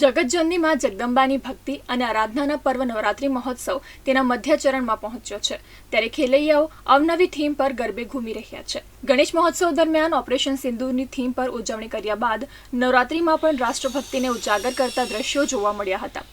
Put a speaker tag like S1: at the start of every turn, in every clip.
S1: જગતજનની માં જગદંબાની ભક્તિ અને આરાધનાના પર્વ નવરાત્રી મહોત્સવ તેના મધ્ય ચરણમાં પહોંચ્યો છે. ત્યારે ખેલૈયાઓ અવનવી થીમ પર ગરબે ઘૂમી રહ્યા છે. ગણેશ મહોત્સવ દરમિયાન ઓપરેશન સિંધુની થીમ પર ઉજવણી કર્યા બાદ નવરાત્રીમાં પણ રાષ્ટ્રભક્તિને ઉજાગર કરતા દ્રશ્યો જોવા મળ્યા હતા.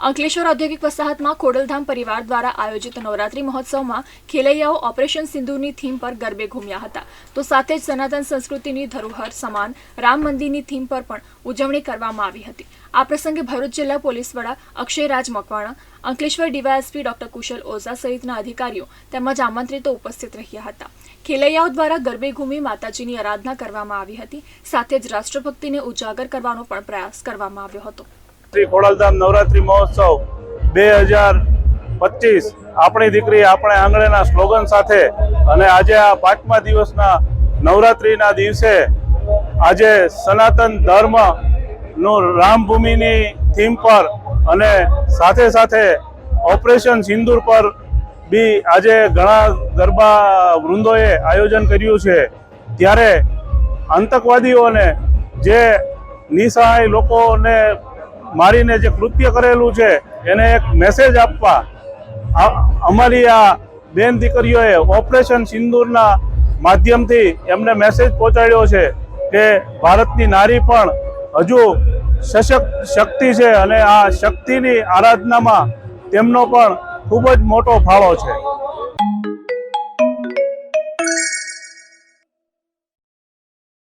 S1: અંકલેશ્વર ઔદ્યોગિક વસાહતમાં ખોડલધામ પરિવાર દ્વારા આયોજિત નવરાત્રી મહોત્સવમાં ખેલૈયાઓ ઓપરેશન સિંધુની થીમ પર ગરબે ઘૂમ્યા હતા. તો સાથે જ સનાતન સંસ્કૃતિની ધરોહર સમાન રામ મંદિરની થીમ પર પણ ઉજવણી કરવામાં આવી હતી. આ પ્રસંગે ભરૂચ જિલ્લા પોલીસ વડા અક્ષયરાજ મકવાણા, અંકલેશ્વર ડીવાયએસપી ડોક્ટર કુશલ ઓઝા સહિતના અધિકારીઓ તેમજ આમંત્રિતો ઉપસ્થિત રહ્યા હતા. ખેલૈયાઓ દ્વારા ગરબે ઘૂમી માતાજીની આરાધના કરવામાં આવી હતી, સાથે જ રાષ્ટ્રભક્તિને ઉજાગર કરવાનો પણ પ્રયાસ કરવામાં આવ્યો હતો.
S2: શ્રી ખોડલધામ નવરાત્રિ મહોત્સવ બે હજાર પચીસ આપણી દીકરી આપણે આંગણેના સ્લોગન સાથે અને આજે આ પાંચમા દિવસના નવરાત્રિના દિવસે આજે સનાતન ધર્મ નું રામભૂમિની થીમ પર અને સાથે સાથે ઓપરેશન સિંદૂર પર બી આજે ઘણા ગરબા વૃંદોએ આયોજન કર્યું છે. ત્યારે આતંકવાદીઓને જે નિસહાય લોકોને મારીને જે કૃત્ય કરેલું છે, એને એક મેસેજ આપવા અમારી આ બેન દીકરીઓએ ઓપરેશન સિંદૂરના માધ્યમથી એમને મેસેજ પહોંચાડ્યો છે કે ભારતની નારી પણ હજુ સશક્ત શક્તિ છે અને આ શક્તિની આરાધનામાં તેમનો પણ ખૂબ જ મોટો ફાળો છે.